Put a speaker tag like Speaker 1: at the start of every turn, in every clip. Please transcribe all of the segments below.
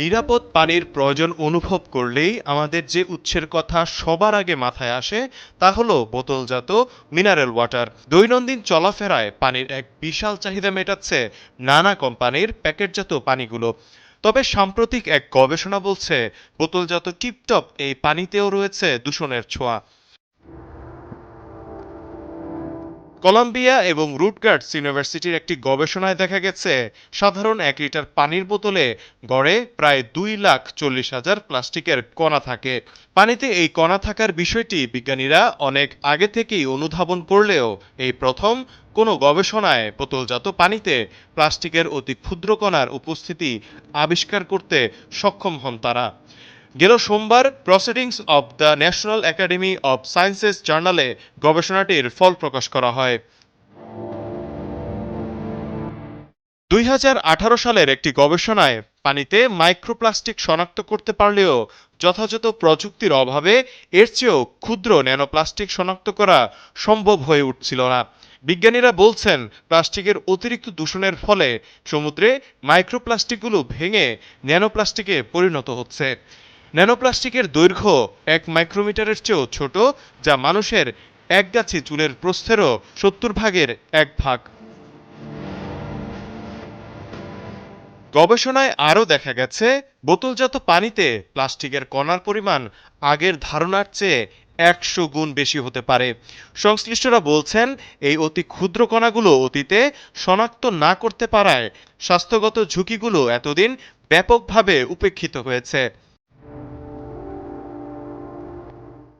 Speaker 1: নিরাপদ পানির প্রয়োজন অনুভব করলেই আমাদের যে উৎসের কথা সবার আগে মাথায় আসে তা হলো বোতলজাত মিনারেল ওয়াটার। দৈনন্দিন চলাফেরায় পানির এক বিশাল চাহিদা মেটাচ্ছে নানা কোম্পানির প্যাকেটজাত পানিগুলো। তবে সাম্প্রতিক এক গবেষণা বলছে, বোতলজাত টিপটপ এই পানিতেও রয়েছে দূষণের ছোঁয়া। কলম্বিয়া এবং রুটগার্ডস ইউনিভার্সিটির একটি গবেষণায় দেখা গেছে, সাধারণ এক লিটার পানির বোতলে গড়ে প্রায় দুই লাখ চল্লিশ হাজার প্লাস্টিকের কণা থাকে। পানিতে এই কণা থাকার বিষয়টি বিজ্ঞানীরা অনেক আগে থেকেই অনুধাবন করলেও এই প্রথম কোনো গবেষণায় বোতলজাত পানিতে প্লাস্টিকের অতি ক্ষুদ্র কণার উপস্থিতি আবিষ্কার করতে সক্ষম হন তারা। গেল সোমবার proceedings of the national academy of sciences জার্নালে গবেষণাটির ফল প্রকাশ করা হয়। দুই হাজার আঠারো সালের একটি গবেষণায় পানিতে মাইক্রোপ্লাস্টিক শনাক্ত করতে পারলেও যথাযথ প্রযুক্তির অভাবে এর চেয়েও ক্ষুদ্র ন্যানোপ্লাস্টিক শনাক্ত করা সম্ভব হয়ে উঠছিল না। বিজ্ঞানীরা বলছেন, প্লাস্টিকের অতিরিক্ত দূষণের ফলে সমুদ্রে মাইক্রোপ্লাস্টিকগুলো ভেঙে ন্যানোপ্লাস্টিকে পরিণত হচ্ছে। ন্যানোপ্লাস্টিকের দৈর্ঘ্য এক মাইক্রোমিটারের চেয়েও ছোট, যা মানুষের এক গাছি চুলের প্রস্থেরও সত্তর ভাগের এক ভাগ। গবেষণায় আরও দেখা গেছে, বোতলজাত পানিতে প্লাস্টিকের কণার পরিমাণ আগের ধারণার চেয়ে একশো গুণ বেশি হতে পারে। সংশ্লিষ্টরা বলছেন, এই অতি ক্ষুদ্র কণাগুলো অতীতে শনাক্ত না করতে পারায় স্বাস্থ্যগত ঝুঁকিগুলো এতদিন ব্যাপকভাবে উপেক্ষিত হয়েছে।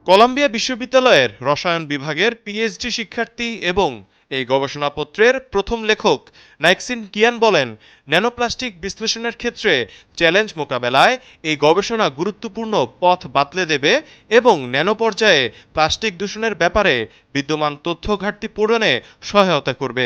Speaker 1: কলাম্বিয়া বিশ্ববিদ্যালয়ের রসায়ন বিভাগের পিএইচডি শিক্ষার্থী এবং এই গবেষণাপত্রের প্রথম লেখক নাইক্সিন কিয়ান বলেন, ন্যানোপ্লাস্টিক বিশ্লেষণের ক্ষেত্রে চ্যালেঞ্জ মোকাবেলায় এই গবেষণা গুরুত্বপূর্ণ পথ বাতলে দেবে এবং ন্যানো পর্যায়ে প্লাস্টিক দূষণের ব্যাপারে বিদ্যমান তথ্য ঘাটতি পূরণে সহায়তা করবে।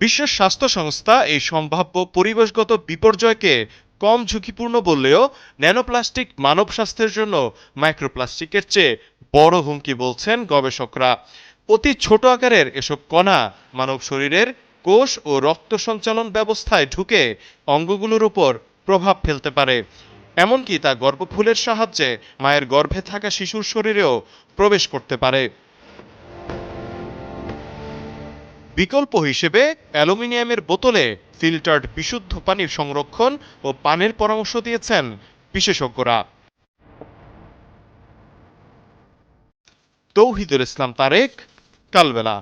Speaker 1: বিশ্ব স্বাস্থ্য সংস্থা এই সম্ভাব্য পরিবেশগত বিপর্যয়কে কম ঝুঁকিপূর্ণ বললেও ন্যানোপ্লাস্টিক মানব স্বাস্থ্যের জন্য মাইক্রোপ্লাস্টিকের চেয়ে বড় হুমকি বলছেন গবেষকরা। অতি ছোট আকারের এসব কণা মানব শরীরের কোষ ও রক্ত সঞ্চালন ব্যবস্থায় ঢুকে অঙ্গগুলোর উপর প্রভাব ফেলতে পারে। এমনকি তা গর্ভফুলের সাহায্যে মায়ের গর্ভে থাকা শিশুর শরীরেও প্রবেশ করতে পারে। বিকল্প হিসেবে অ্যালুমিনিয়ামের বোতলে ফিল্টার্ড বিশুদ্ধ পানির সংরক্ষণ ও পানের পরামর্শ দিয়েছেন বিশেষজ্ঞরা। তৌহিদুল ইসলাম তারেক, কালবেলা।